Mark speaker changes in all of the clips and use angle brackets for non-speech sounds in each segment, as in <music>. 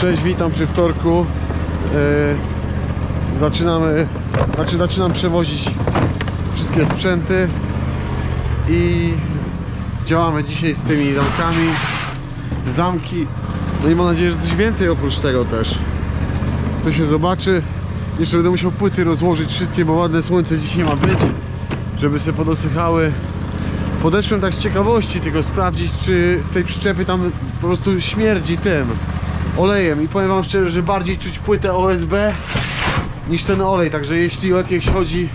Speaker 1: Cześć, witam przy wtorku. E, zaczynamy, znaczy zaczynam przewozić wszystkie sprzęty i działamy dzisiaj z tymi zamkami. Zamki, no i mam nadzieję, że coś więcej oprócz tego też. To się zobaczy. Jeszcze będę musiał płyty rozłożyć wszystkie, bo ładne słońce dzisiaj ma być, żeby sobie podosychały. Podeszłem tak z ciekawości tylko sprawdzić, czy z tej przyczepy tam po prostu śmierdzi tym olejem i powiem wam szczerze, że bardziej czuć płytę OSB niż ten olej, także jeśli o jakieś chodzi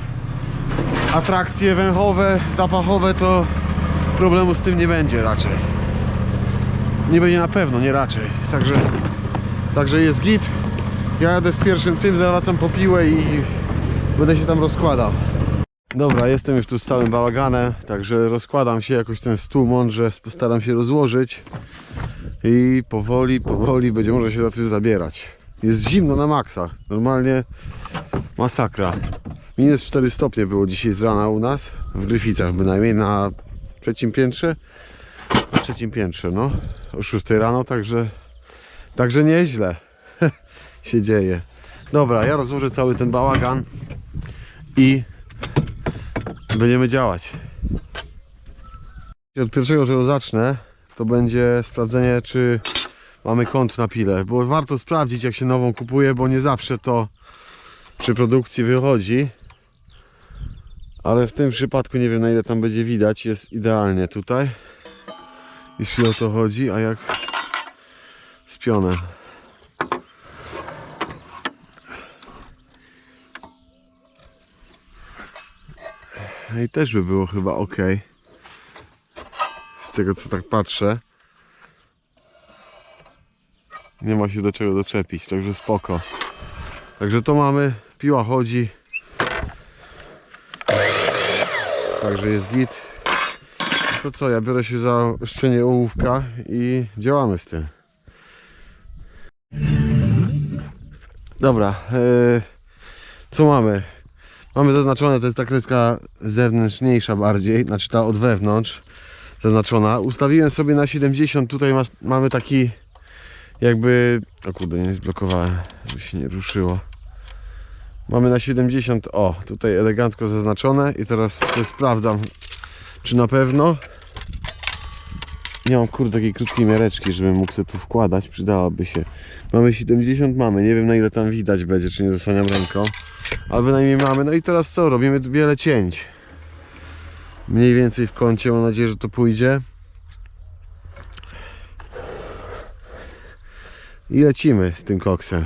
Speaker 1: atrakcje węchowe, zapachowe, to problemu z tym nie będzie raczej. Nie będzie na pewno, nie raczej. Także, także jest git. Ja jadę z pierwszym tym, zawracam po piłę i będę się tam rozkładał. Dobra, jestem już tu z całym bałaganem, także rozkładam się jakoś ten stół mądrze, postaram się rozłożyć i powoli, powoli będzie można się za coś zabierać. Jest zimno na maksa, normalnie masakra. Minus 4 stopnie było dzisiaj z rana u nas, w Gryficach bynajmniej, na trzecim piętrze. Na trzecim piętrze, no, o 6 rano, także, także nieźle <laughs> się dzieje. Dobra, ja rozłożę cały ten bałagan i będziemy działać. Od pierwszego, czego zacznę, to będzie sprawdzenie, czy mamy kąt na pile. Bo warto sprawdzić, jak się nową kupuje, bo nie zawsze to przy produkcji wychodzi. Ale w tym przypadku nie wiem, na ile tam będzie widać. Jest idealnie tutaj, jeśli o to chodzi. A jak z pionem. I też by było chyba ok. Z tego co tak patrzę. Nie ma się do czego doczepić, także spoko. Także to mamy, piła chodzi. Także jest git. To co, ja biorę się za szczenie ołówka i działamy z tym. Dobra, yy, co mamy? Mamy zaznaczone, to jest ta kreska zewnętrzniejsza bardziej, znaczy ta od wewnątrz zaznaczona. Ustawiłem sobie na 70, tutaj mas- mamy taki jakby... O kurde, nie zblokowałem, żeby się nie ruszyło. Mamy na 70, o, tutaj elegancko zaznaczone i teraz sobie sprawdzam, czy na pewno. Nie mam kurde takiej krótkiej miareczki, żebym mógł sobie tu wkładać, przydałaby się. Mamy 70, mamy, nie wiem na ile tam widać będzie, czy nie zasłaniam ręką. Ale bynajmniej mamy. No i teraz co? Robimy wiele cięć. Mniej więcej w kącie. Mam nadzieję, że to pójdzie. I lecimy z tym koksem.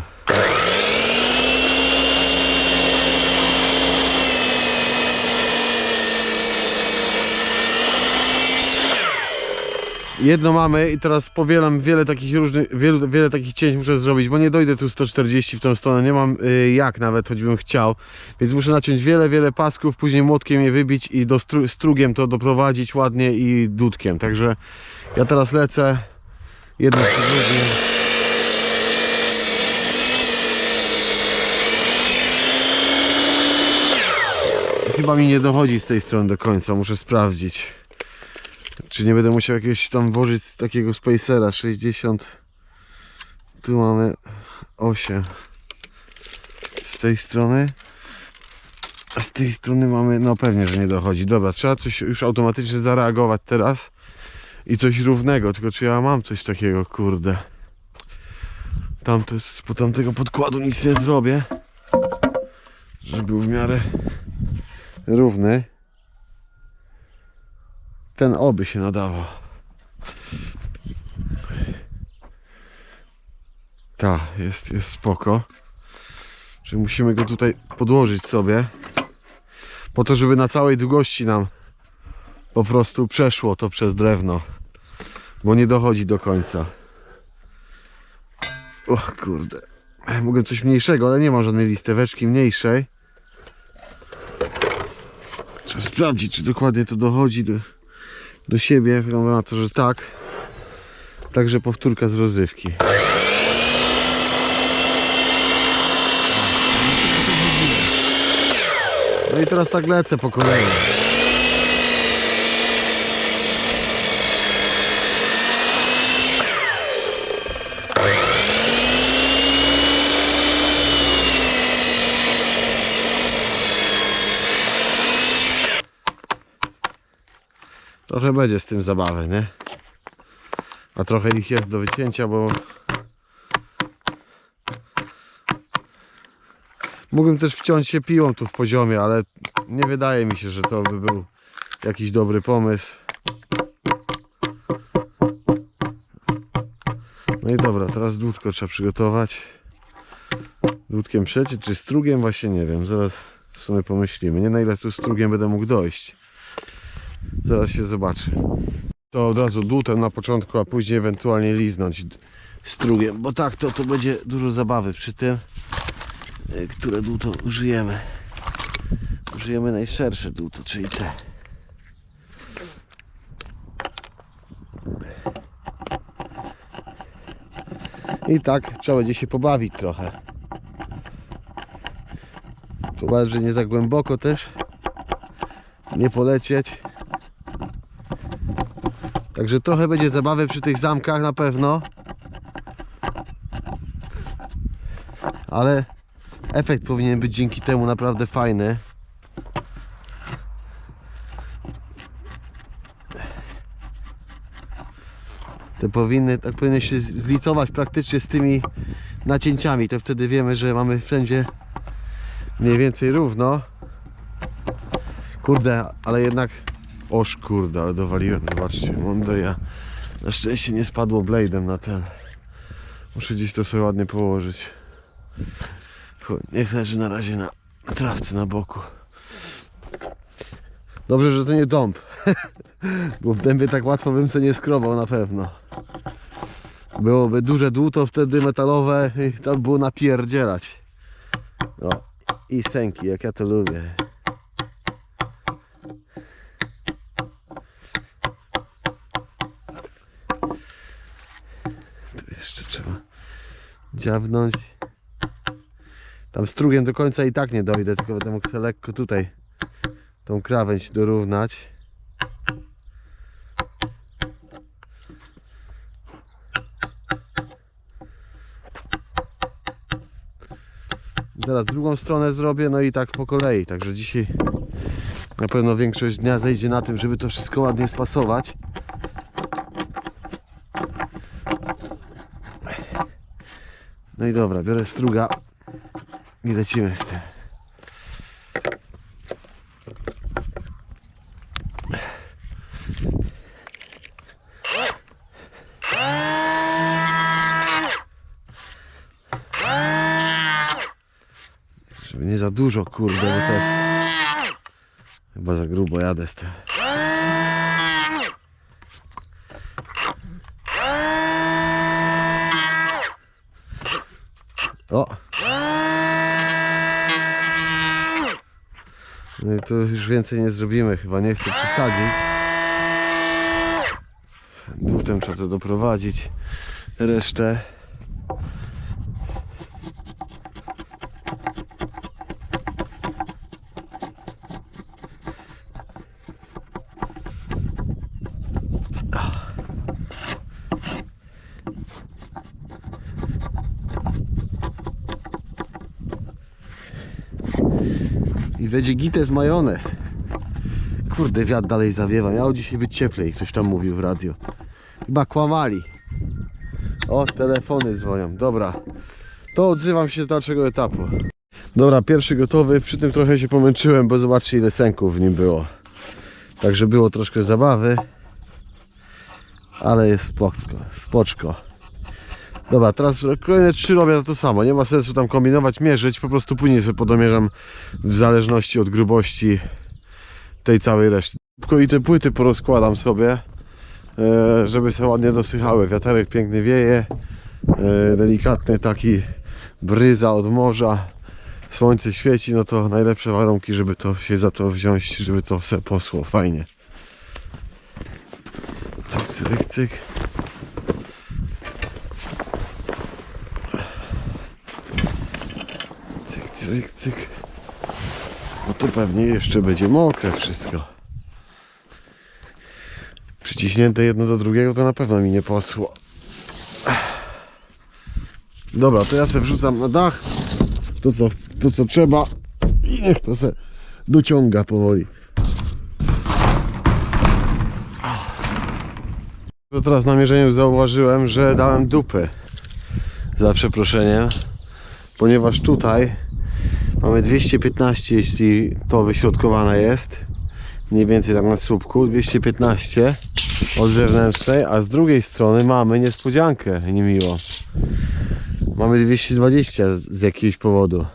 Speaker 1: Jedno mamy i teraz powielam wiele takich różnych, wiele, wiele takich cięć muszę zrobić, bo nie dojdę tu 140 w tą stronę, nie mam y, jak nawet, choćbym chciał, więc muszę naciąć wiele, wiele pasków, później młotkiem je wybić i do stru, strugiem to doprowadzić ładnie i dudkiem, także ja teraz lecę, jedno po drugim. Chyba mi nie dochodzi z tej strony do końca, muszę sprawdzić. Czy nie będę musiał jakiegoś tam włożyć z takiego spacera? 60 tu mamy 8 z tej strony? A z tej strony mamy, no pewnie, że nie dochodzi. Dobra, trzeba coś już automatycznie zareagować teraz i coś równego, tylko czy ja mam coś takiego, kurde? Tam to jest, po tamtego podkładu nic nie zrobię żeby był w miarę równy ten oby się nadawał. Ta, jest, jest spoko. Że musimy go tutaj podłożyć sobie. Po to, żeby na całej długości nam po prostu przeszło to przez drewno. Bo nie dochodzi do końca. Och kurde. Mogę coś mniejszego, ale nie mam żadnej listeweczki mniejszej. Trzeba sprawdzić, czy dokładnie to dochodzi do, do siebie. Wygląda na to, że tak. Także powtórka z rozrywki. No i teraz tak lecę po kolei. Trochę będzie z tym zabawy, nie? A trochę ich jest do wycięcia, bo mógłbym też wciąć się piłą tu w poziomie, ale nie wydaje mi się, że to by był jakiś dobry pomysł. No i dobra, teraz dłutko trzeba przygotować. Dłutkiem przecieć, czy strugiem? Właśnie nie wiem, zaraz w sumie pomyślimy. Nie na ile tu strugiem będę mógł dojść. Zaraz się zobaczy. To od razu dłutem na początku, a później ewentualnie liznąć strugiem, bo tak to, to będzie dużo zabawy przy tym, y, które dłuto użyjemy. Użyjemy najszersze dłuto, czyli te. I tak trzeba będzie się pobawić trochę. Zobaczyć, że nie za głęboko też. Nie polecieć. Także trochę będzie zabawy przy tych zamkach na pewno. Ale efekt powinien być dzięki temu naprawdę fajny. Te powinny, tak powinny się zlicować praktycznie z tymi nacięciami. To wtedy wiemy, że mamy wszędzie mniej więcej równo. Kurde, ale jednak Oż kurde, ale dowaliłem, zobaczcie, mądre ja. Na szczęście nie spadło blade'em na ten. Muszę gdzieś to sobie ładnie położyć. Niech leży na razie na, trawce na boku. Dobrze, że to nie dąb. <laughs> Bo w dębie tak łatwo bym sobie nie skrobał na pewno. Byłoby duże dłuto wtedy metalowe i to by było napierdzielać. O, i sęki, jak ja to lubię. Tu jeszcze trzeba dziabnąć. Tam strugiem do końca i tak nie dojdę, tylko będę mógł lekko tutaj tą krawędź dorównać. Teraz drugą stronę zrobię, no i tak po kolei. Także dzisiaj na pewno większość dnia zejdzie na tym, żeby to wszystko ładnie spasować. No i dobra, biorę struga i lecimy z tym. Żeby nie za dużo, kurde, bo to chyba za grubo jadę z tym. O! No i tu już więcej nie zrobimy, chyba nie chcę przesadzić. Dłutem trzeba to doprowadzić. Resztę. I będzie gites majonez. Kurde, wiatr dalej zawiewa. Miało dzisiaj być cieplej, ktoś tam mówił w radio. Chyba kłamali. O, telefony dzwonią. Dobra. To odzywam się z dalszego etapu. Dobra, pierwszy gotowy. Przy tym trochę się pomęczyłem, bo zobaczcie ile sęków w nim było. Także było troszkę zabawy. Ale jest spoczko. spoczko. Dobra, teraz kolejne trzy robię to samo. Nie ma sensu tam kombinować, mierzyć. Po prostu później sobie podomierzam w zależności od grubości tej całej reszty. Szybko I te płyty porozkładam sobie, e, żeby sobie ładnie dosychały. Wiaterek piękny wieje, e, delikatny taki bryza od morza. Słońce świeci, no to najlepsze warunki, żeby to się za to wziąć, żeby to se posło fajnie. Cyk, cyk, cyk. Cyk, cyk. No to pewnie jeszcze będzie mokre wszystko. Przyciśnięte jedno do drugiego to na pewno mi nie posło. Dobra, to ja se wrzucam na dach to co, to co trzeba i niech to se dociąga powoli. To teraz na mierzeniu zauważyłem, że dałem dupy. Za przeproszeniem. Ponieważ tutaj mamy 215, jeśli to wyśrodkowane jest. Mniej więcej tak na słupku. 215 od zewnętrznej, a z drugiej strony mamy niespodziankę niemiło. Mamy 220 z, jakiegoś powodu.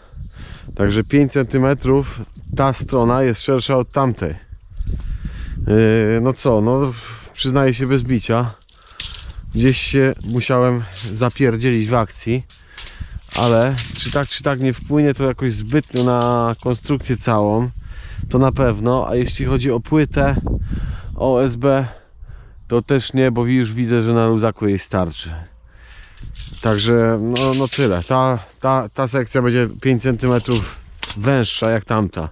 Speaker 1: Także 5 cm ta strona jest szersza od tamtej. Yy, no co, no przyznaję się bez bicia. Gdzieś się musiałem zapierdzielić w akcji. Ale czy tak czy tak nie wpłynie to jakoś zbytnio na konstrukcję całą, to na pewno. A jeśli chodzi o płytę OSB, to też nie, bo już widzę, że na luzaku jej starczy. Także no, no tyle. Ta, ta, ta sekcja będzie 5 cm węższa jak tamta.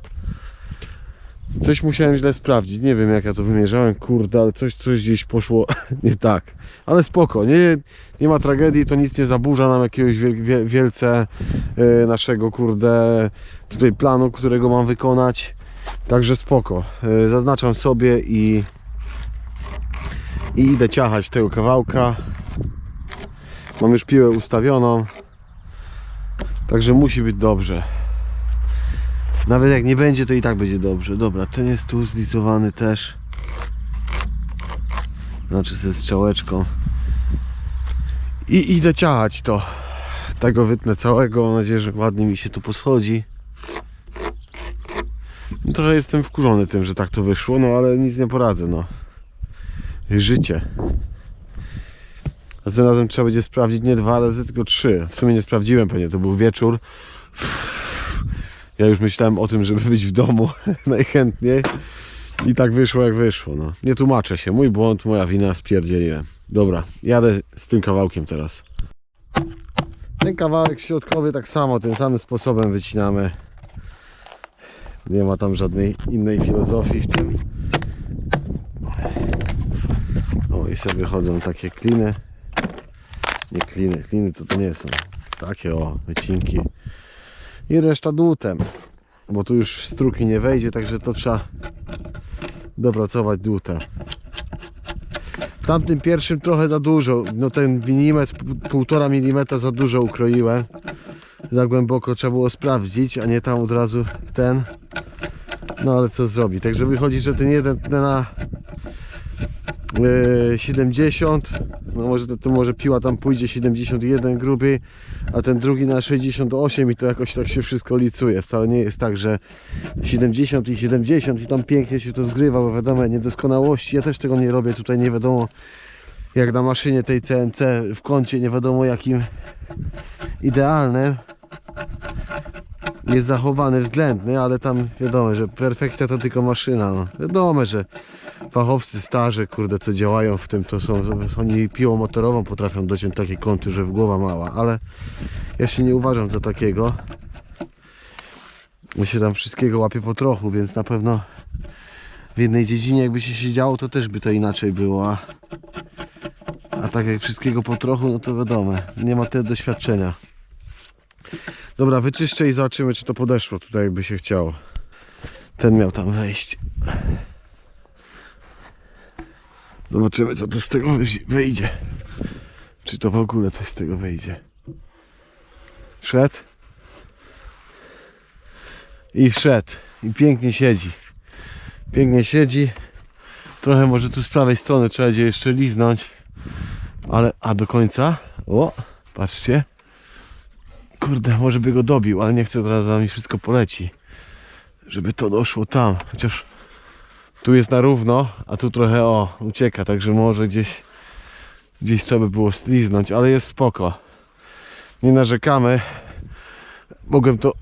Speaker 1: Coś musiałem źle sprawdzić. Nie wiem jak ja to wymierzałem, kurde, ale coś, coś gdzieś poszło <laughs> nie tak. Ale spoko, nie, nie ma tragedii, to nic nie zaburza nam jakiegoś wiel, wiel, wielce e, naszego, kurde, tutaj planu, którego mam wykonać. Także spoko. E, zaznaczam sobie i, i idę ciachać tego kawałka. Mam już piłę ustawioną. Także musi być dobrze. Nawet jak nie będzie, to i tak będzie dobrze. Dobra, ten jest tu zlicowany też. Znaczy ze strzałeczką. I idę ciachać to. Tego wytnę całego. Mam nadzieję, że ładnie mi się tu poschodzi. Trochę jestem wkurzony tym, że tak to wyszło, no ale nic nie poradzę, no. Życie. A tym razem trzeba będzie sprawdzić nie dwa razy, tylko trzy. W sumie nie sprawdziłem pewnie, to był wieczór. Ja już myślałem o tym, żeby być w domu <laughs> najchętniej. I tak wyszło jak wyszło. No. Nie tłumaczę się. Mój błąd, moja wina, spierdzieliłem. Dobra, jadę z tym kawałkiem teraz. Ten kawałek środkowy tak samo, tym samym sposobem wycinamy. Nie ma tam żadnej innej filozofii w tym. O i sobie chodzą takie kliny. Nie kliny, kliny to to nie są. Takie o, wycinki. I reszta dłutem. Bo tu już struki nie wejdzie, także to trzeba dopracować dłutem. W tamtym pierwszym trochę za dużo. No ten milimetr, półtora milimetra za dużo ukroiłem. Za głęboko trzeba było sprawdzić, a nie tam od razu ten. No ale co zrobi? Także wychodzi, że ten jeden na e, 70 no może to, to może piła tam pójdzie 71 gruby a ten drugi na 68 i to jakoś tak się wszystko licuje wcale nie jest tak, że 70 i 70 i tam pięknie się to zgrywa bo wiadomo niedoskonałości ja też tego nie robię tutaj nie wiadomo jak na maszynie tej CNC w kącie nie wiadomo jakim idealnym jest zachowany względny, ale tam wiadomo, że perfekcja to tylko maszyna. No. Wiadomo, że fachowcy starzy, kurde, co działają w tym, to są, oni piłą motorową potrafią dociąć takie kąty, że w głowa mała, ale ja się nie uważam za takiego. Ja się tam wszystkiego łapię po trochu, więc na pewno w jednej dziedzinie jakby się siedziało, to też by to inaczej było, a, a tak jak wszystkiego po trochu, no to wiadomo, nie ma tyle doświadczenia. Dobra, wyczyszczę i zobaczymy, czy to podeszło tutaj, jakby się chciało. Ten miał tam wejść. Zobaczymy, co to z tego wyjdzie-. Czy to w ogóle coś z tego wyjdzie. Wszedł. I wszedł. I pięknie siedzi. Pięknie siedzi. Trochę może tu z prawej strony trzeba będzie jeszcze liznąć. Ale, a do końca? O, patrzcie. Kurde, może by go dobił, ale nie chcę teraz, mi wszystko poleci. Żeby to doszło tam. Chociaż tu jest na równo, a tu trochę o, ucieka, także może gdzieś gdzieś trzeba by było sliznąć, ale jest spoko. Nie narzekamy. Mogłem to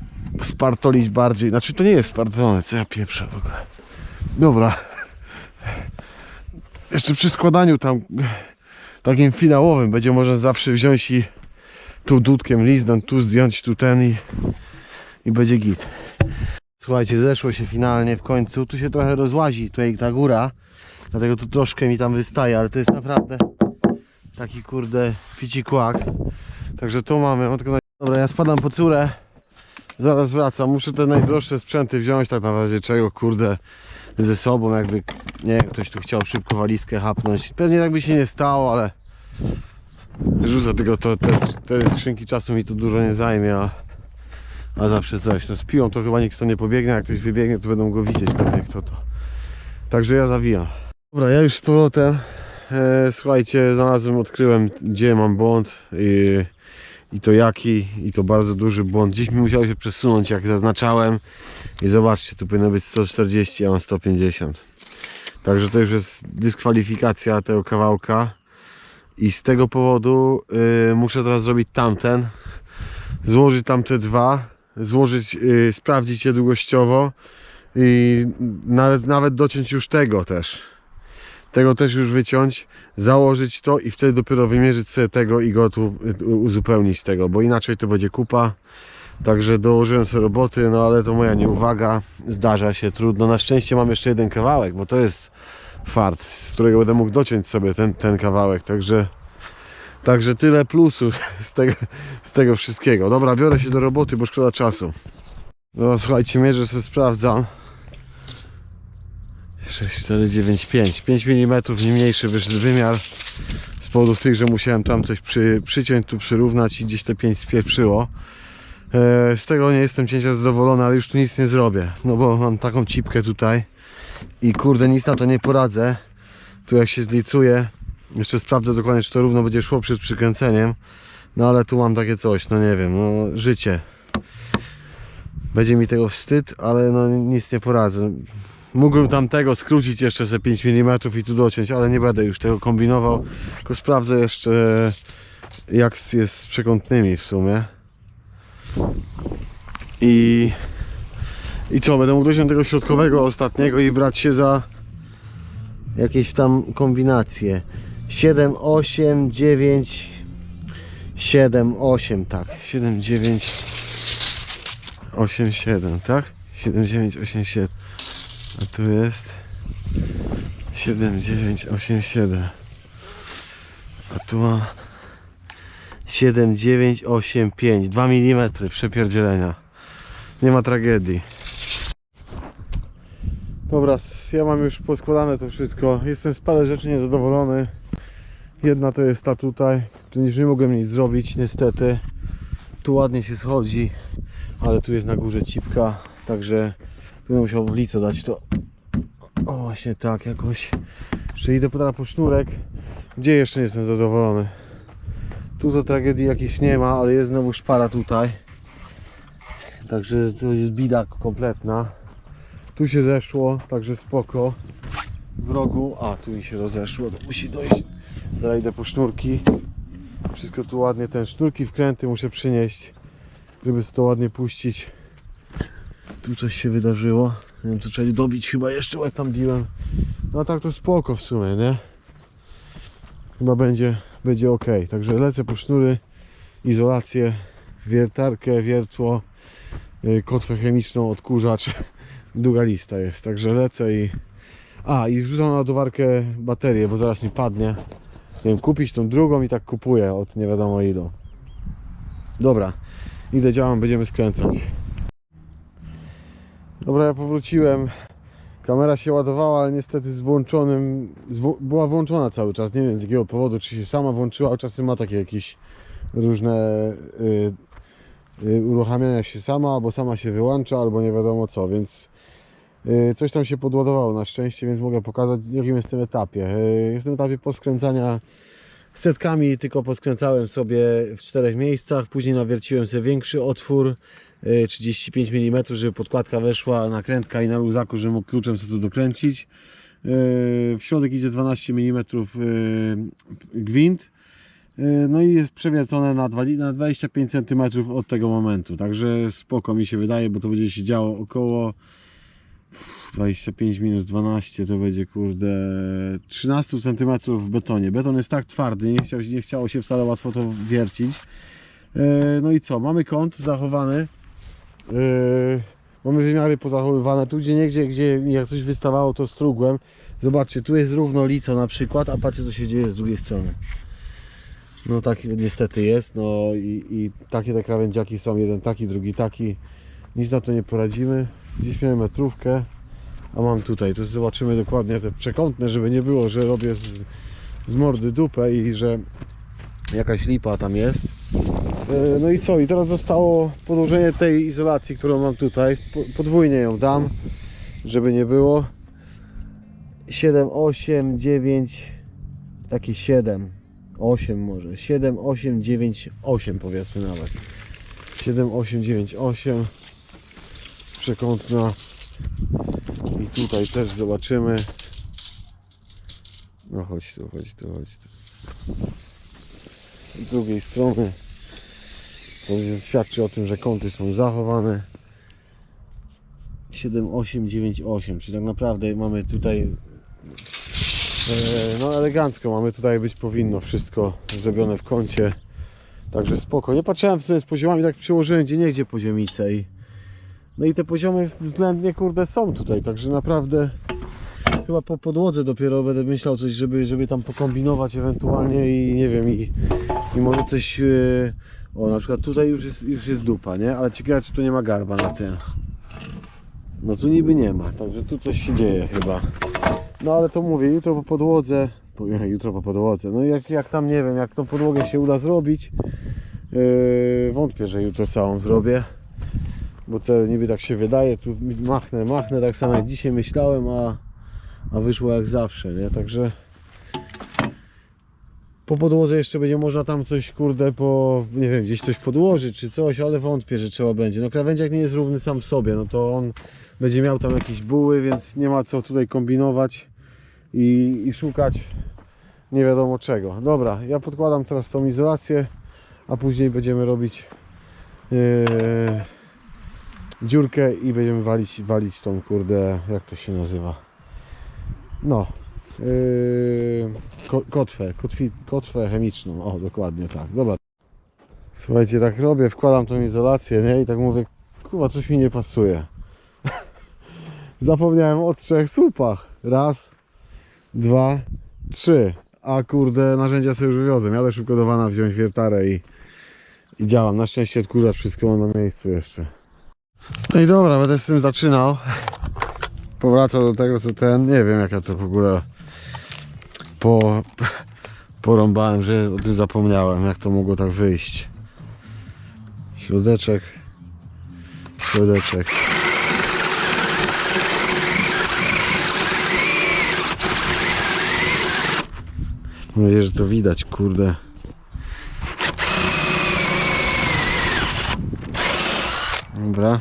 Speaker 1: spartolić bardziej. Znaczy to nie jest spartolone, co ja pieprzę w ogóle. Dobra. Jeszcze przy składaniu tam takim finałowym będzie można zawsze wziąć i tu dudkiem liznąć, tu zdjąć, tu ten i, i będzie git. Słuchajcie, zeszło się finalnie w końcu. Tu się trochę rozłazi, tutaj ta góra. Dlatego tu troszkę mi tam wystaje, ale to jest naprawdę taki kurde ficikłak. Także tu mamy. Dobra, ja spadam po córę. Zaraz wracam. Muszę te najdroższe sprzęty wziąć, tak na razie czego kurde. ze sobą, jakby, nie ktoś tu chciał szybko walizkę hapnąć. Pewnie tak by się nie stało, ale rzucę tylko to, te skrzynki czasu mi to dużo nie zajmie, a, a zawsze coś. No z piłą to chyba nikt to nie pobiegnie, jak ktoś wybiegnie, to będą go widzieć pewnie kto to. Także ja zawijam. Dobra, ja już z powrotem. E, słuchajcie, znalazłem, odkryłem gdzie mam błąd i, i to jaki i to bardzo duży błąd. Gdzieś mi musiało się przesunąć jak zaznaczałem i zobaczcie, tu powinno być 140, a mam 150. Także to już jest dyskwalifikacja tego kawałka i z tego powodu y, muszę teraz zrobić tamten, złożyć tamte dwa, złożyć, y, sprawdzić je długościowo i nawet, nawet dociąć już tego też. Tego też już wyciąć, założyć to i wtedy dopiero wymierzyć sobie tego i go tu uzupełnić tego, bo inaczej to będzie kupa. Także dołożyłem sobie roboty, no ale to moja nieuwaga, zdarza się, trudno. Na szczęście mam jeszcze jeden kawałek, bo to jest fart, z którego będę mógł dociąć sobie ten, ten kawałek, także także tyle plusów <laughs> z tego, z tego wszystkiego. Dobra, biorę się do roboty, bo szkoda czasu. No słuchajcie, mierzę sobie, sprawdzam. 6, 4, 9, 5. 5 mm nie mniejszy wyszedł wymiar z powodów tych, że musiałem tam coś przy, przyciąć, tu przyrównać i gdzieś te 5 spieprzyło. E, z tego nie jestem cięcia zadowolony, ale już tu nic nie zrobię. No bo mam taką cipkę tutaj i kurde nic na to nie poradzę. Tu jak się zlicuję, jeszcze sprawdzę dokładnie czy to równo będzie szło przed przykręceniem. No ale tu mam takie coś, no nie wiem, no życie. Będzie mi tego wstyd, ale no nic nie poradzę. Mógłbym tamtego skrócić jeszcze ze 5 mm i tu dociąć, ale nie będę już tego kombinował. Tylko sprawdzę jeszcze jak jest z przekątnymi w sumie. I, I co, będę mógł dojść do tego środkowego ostatniego i brać się za jakieś tam kombinacje. 7, 8, 9, 7, 8, tak. 7, 9, 8, 7, tak? 7, 9, 8, 7. A tu jest 7, 9, 8, 7. A tu mam 7, 9, 8, 5. 2 mm przepierdzielenia. Nie ma tragedii. Dobra, ja mam już poskładane to wszystko. Jestem z parę rzeczy niezadowolony. Jedna to jest ta tutaj, czyli nie mogłem nic zrobić niestety. Tu ładnie się schodzi, ale tu jest na górze cipka, także będę musiał w lico dać to. O właśnie tak jakoś. Jeszcze idę teraz po sznurek, gdzie jeszcze nie jestem zadowolony. Tu to tragedii jakiejś nie ma, ale jest znowu szpara tutaj. Także to jest bida kompletna. Tu się zeszło, także spoko. W rogu, a tu mi się rozeszło, to musi dojść. Zaraz idę po sznurki. Wszystko tu ładnie, ten sznurki wkręty muszę przynieść, żeby to ładnie puścić. Tu coś się wydarzyło. Nie wiem, co trzeba dobić chyba jeszcze, jak tam biłem. No tak to spoko w sumie, nie? Chyba będzie, będzie ok. Także lecę po sznury, izolację, wiertarkę, wiertło, yy, kotwę chemiczną, odkurzacz. <laughs> Długa lista jest, także lecę i... A, i wrzucam na ładowarkę baterię, bo zaraz mi padnie. Nie wiem, kupić tą drugą i tak kupuję od nie wiadomo ilu. Dobra, idę działam, będziemy skręcać. Dobra, ja powróciłem. Kamera się ładowała, ale niestety z włączonym. Z wło- była włączona cały czas. Nie wiem z jakiego powodu, czy się sama włączyła, a czasem ma takie jakieś różne y, y, uruchamiania się sama, albo sama się wyłącza, albo nie wiadomo co, więc coś tam się podładowało na szczęście, więc mogę pokazać, w jakim jestem etapie. Y, jestem w etapie poskręcania setkami, tylko poskręcałem sobie w czterech miejscach, później nawierciłem sobie większy otwór. y, 35 mm, żeby podkładka weszła, nakrętka i na luzaku, żebym mógł kluczem sobie tu dokręcić. W środek idzie 12 mm gwint. No i jest przewiercone na 25 cm od tego momentu. Także spoko mi się wydaje, bo to będzie się działo około 25 minus 12 to będzie kurde 13 cm w betonie. Beton jest tak twardy, nie, chciał, nie chciało się wcale łatwo to wiercić. Yy, No i co? Mamy kąt zachowany. Yy, mamy wymiary pozachowywane. Tu gdzie niegdzie, gdzie jak coś wystawało, to strugłem. Zobaczcie, tu jest równo lico na przykład, a patrzcie co się dzieje z drugiej strony. No tak niestety jest, no i, i takie te krawędziaki są, jeden taki, drugi taki. Nic na to nie poradzimy. Dziś miałem metrówkę, a mam tutaj. Tu zobaczymy dokładnie te przekątne, żeby nie było, że robię z, z mordy dupę i że jakaś lipa tam jest. E, No i co? I teraz zostało podłożenie tej izolacji, którą mam tutaj. Po- Podwójnie ją dam, żeby nie było. 7, 8, 9, takie 7, 8 może. 7, 8, 9, 8 powiedzmy nawet. 7, 8, 9, 8. Przekątna. I tutaj też zobaczymy. No chodź tu, chodź tu, chodź tu. Z drugiej strony. To świadczy o tym, że kąty są zachowane. 7, 8, 9, 8, czyli tak naprawdę mamy tutaj e, no elegancko, mamy tutaj być powinno wszystko zrobione w kącie. Także spoko. Nie patrzyłem w sumie z poziomami, tak przyłożyłem gdzie niegdzie poziomicę i no i te poziomy względnie kurde są tutaj, także naprawdę chyba po podłodze dopiero będę myślał coś, żeby, żeby tam pokombinować ewentualnie i nie wiem i, i może coś e, o na przykład tutaj już jest, już jest dupa, nie? Ale ciekawe czy tu nie ma garba na tym. No tu niby nie ma, także tu coś się dzieje chyba. No ale to mówię, jutro po podłodze, po, <laughs> jutro po podłodze, no jak, jak tam nie wiem, jak tą podłogę się uda zrobić, yy, wątpię, że jutro całą zrobię, bo to niby tak się wydaje, tu machnę, machnę, tak samo jak dzisiaj myślałem, a, a wyszło jak zawsze, nie, także po podłodze jeszcze będzie można tam coś, kurde, po, nie wiem, gdzieś coś podłożyć czy coś, ale wątpię, że trzeba będzie. No krawędziak nie jest równy sam w sobie, no to on będzie miał tam jakieś buły, więc nie ma co tutaj kombinować i, i szukać nie wiadomo czego. Dobra, ja podkładam teraz tą izolację, a później będziemy robić yy, dziurkę i będziemy walić, walić tą kurde, jak to się nazywa? No, yy, ko, kotwę, kotwi, kotwę chemiczną, o dokładnie tak, dobra. Słuchajcie, tak robię, wkładam tą izolację, nie? I tak mówię, kurwa, coś mi nie pasuje. <laughs> Zapomniałem o trzech słupach. Raz, dwa, trzy. A kurde, narzędzia sobie już wywiozłem. Jadę szybko do wana wziąć wiertarę i, i działam. Na szczęście odkurzacz wszystko na miejscu jeszcze. No i dobra, będę z tym zaczynał. Powracał do tego, co ten. Nie wiem, jak ja to w ogóle po, porąbałem, że o tym zapomniałem. Jak to mogło tak wyjść. Środeczek. Środeczek. Mam nadzieję, że to widać, kurde. Dobra.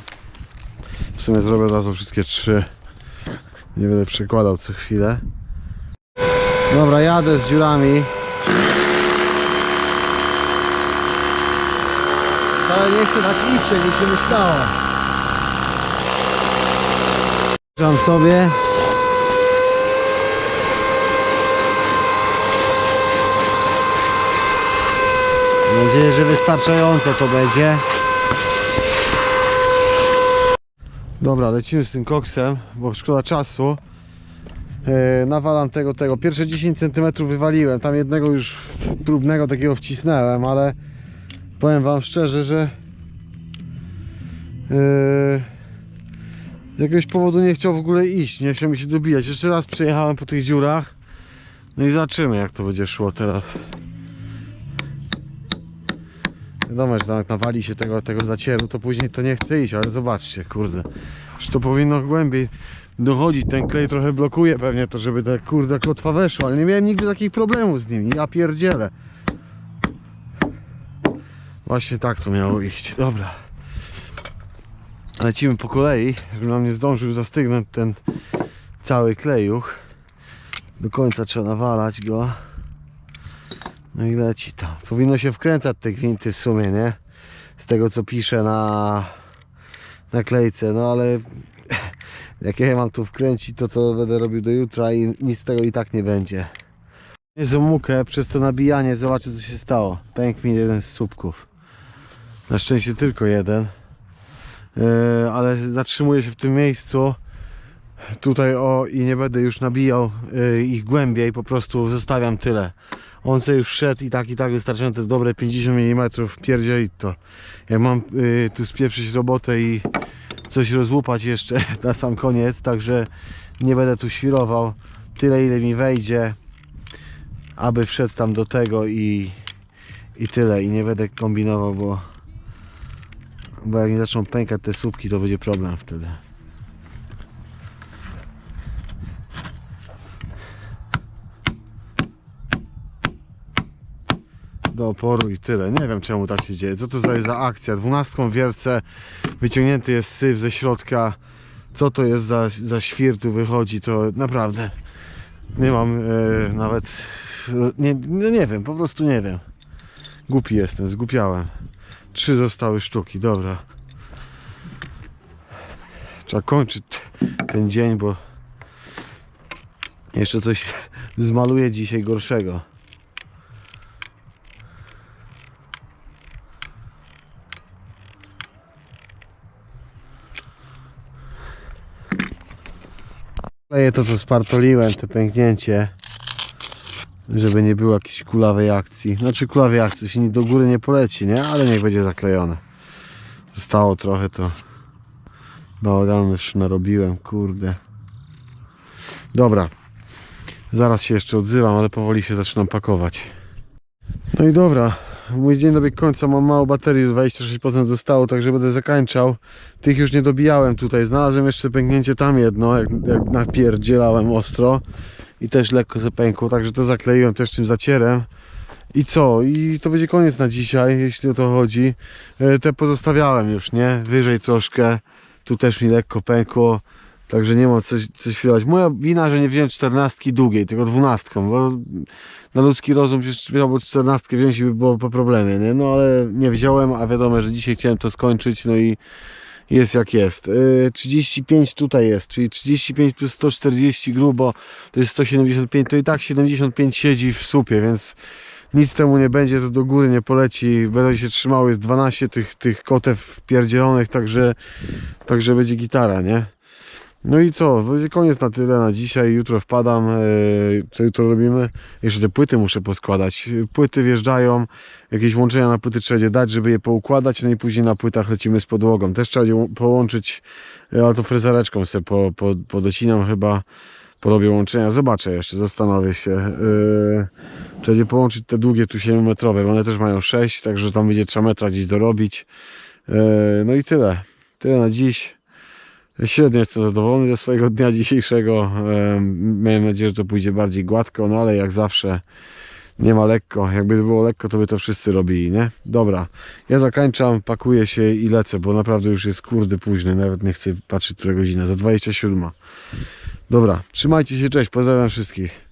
Speaker 1: Sumie zrobię od razu wszystkie trzy. Nie będę przekładał co chwilę. Dobra, jadę z dziurami. Ale nie chcę tak iść, jak mi się myślało. Wjeżdżam sobie. Mam nadzieję, że wystarczająco to będzie. Dobra, lecimy z tym koksem, bo szkoda czasu. E, nawalam tego, tego. Pierwsze 10 cm wywaliłem. Tam jednego już próbnego takiego wcisnąłem, ale powiem Wam szczerze, że e, z jakiegoś powodu nie chciał w ogóle iść. Nie chciał mi się dobijać. Jeszcze raz przejechałem po tych dziurach. No i zobaczymy, jak to będzie szło teraz. Wiadomo, że jak nawali się tego, tego zacieru, to później to nie chce iść, ale zobaczcie, kurde. Że to powinno głębiej dochodzić. Ten klej trochę blokuje pewnie to, żeby ta kurde kotwa weszła, ale nie miałem nigdy takich problemów z nimi. Ja pierdzielę. Właśnie tak to miało iść. Dobra. Lecimy po kolei, żeby nam nie zdążył zastygnąć ten cały klejuch. Do końca trzeba nawalać go. No i leci to. Powinno się wkręcać te gwinty w sumie, nie? Z tego co piszę na naklejce, no ale <laughs> jak ja mam tu wkręcić, to to będę robił do jutra i nic z tego i tak nie będzie. Zamukę przez to nabijanie, zobaczę co się stało. Pękł mi jeden z słupków. Na szczęście tylko jeden. Yy, ale zatrzymuję się w tym miejscu. Tutaj o i nie będę już nabijał yy, ich głębiej, po prostu zostawiam tyle. On sobie już szedł i tak i tak wystarczająco te dobre 50 mm pierdzieli to. Jak mam yy, tu spieprzyć robotę i coś rozłupać jeszcze <laughs> na sam koniec, także nie będę tu świrował tyle ile mi wejdzie, aby wszedł tam do tego i, i tyle i nie będę kombinował, bo bo jak nie zaczną pękać te słupki to będzie problem wtedy. Do oporu i tyle. Nie wiem czemu tak się dzieje. Co to za, za akcja? Dwunastką wiercę, wyciągnięty jest syf ze środka. Co to jest za, za świr tu wychodzi, to naprawdę nie mam e, nawet, nie, no nie wiem, po prostu nie wiem. Głupi jestem, zgłupiałem. Trzy zostały sztuki, dobra. Trzeba kończyć ten dzień, bo jeszcze coś zmaluję dzisiaj gorszego. Kleję to, co spartoliłem, to pęknięcie, żeby nie było jakiejś kulawej akcji. Znaczy kulawej akcji, się do góry nie poleci, nie? Ale niech będzie zaklejone. Zostało trochę to bałaganu już narobiłem, kurde. Dobra, zaraz się jeszcze odzywam, ale powoli się zaczynam pakować. No i dobra, mój dzień dobiegł końca, mam mało baterii, 26% zostało, także będę zakończał. Tych już nie dobijałem tutaj, znalazłem jeszcze pęknięcie tam jedno, jak, jak napierdzielałem ostro i też lekko se pękło, także to zakleiłem też tym zacierem. I co? I to będzie koniec na dzisiaj, jeśli o to chodzi. E, Te pozostawiałem już, nie? Wyżej troszkę, tu też mi lekko pękło. Także nie ma coś, coś chwilować. Moja wina, że nie wziąłem czternastki długiej, tylko dwunastką, bo na ludzki rozum przecież miałby czternastkę wziąć i by było po problemie, nie? No ale nie wziąłem, a wiadomo, że dzisiaj chciałem to skończyć, no i jest jak jest. Yy, 35 tutaj jest, czyli 35 plus 140 grubo, to jest 175, to i tak 75 siedzi w słupie, więc nic temu nie będzie, to do góry nie poleci, będą się trzymały, jest 12 tych, tych kotew wpierdzielonych, także, także będzie gitara, nie? No i co? Będzie koniec na tyle na dzisiaj. Jutro wpadam. e, Co jutro robimy? Jeszcze te płyty muszę poskładać. Płyty wjeżdżają, jakieś łączenia na płyty trzeba będzie dać, żeby je poukładać. No i później na płytach lecimy z podłogą. Też trzeba je połączyć, e, ale to frezareczką sobie po, po, podocinam chyba. Porobię łączenia. Zobaczę jeszcze, zastanowię się. Yy, trzeba będzie połączyć te długie tu 7 metrowe, bo one też mają 6, także tam będzie trzeba metra gdzieś dorobić. Yy, no i tyle. Tyle na dziś. Średnio jestem zadowolony ze swojego dnia dzisiejszego. Em, Miałem nadzieję, że to pójdzie bardziej gładko, no ale jak zawsze nie ma lekko. Jakby było lekko, to by to wszyscy robili, nie? Dobra, ja zakończam, pakuję się i lecę, bo naprawdę już jest kurde późny. Nawet nie chcę patrzeć, która godzina. Za 27. Dobra, trzymajcie się, cześć, pozdrawiam wszystkich.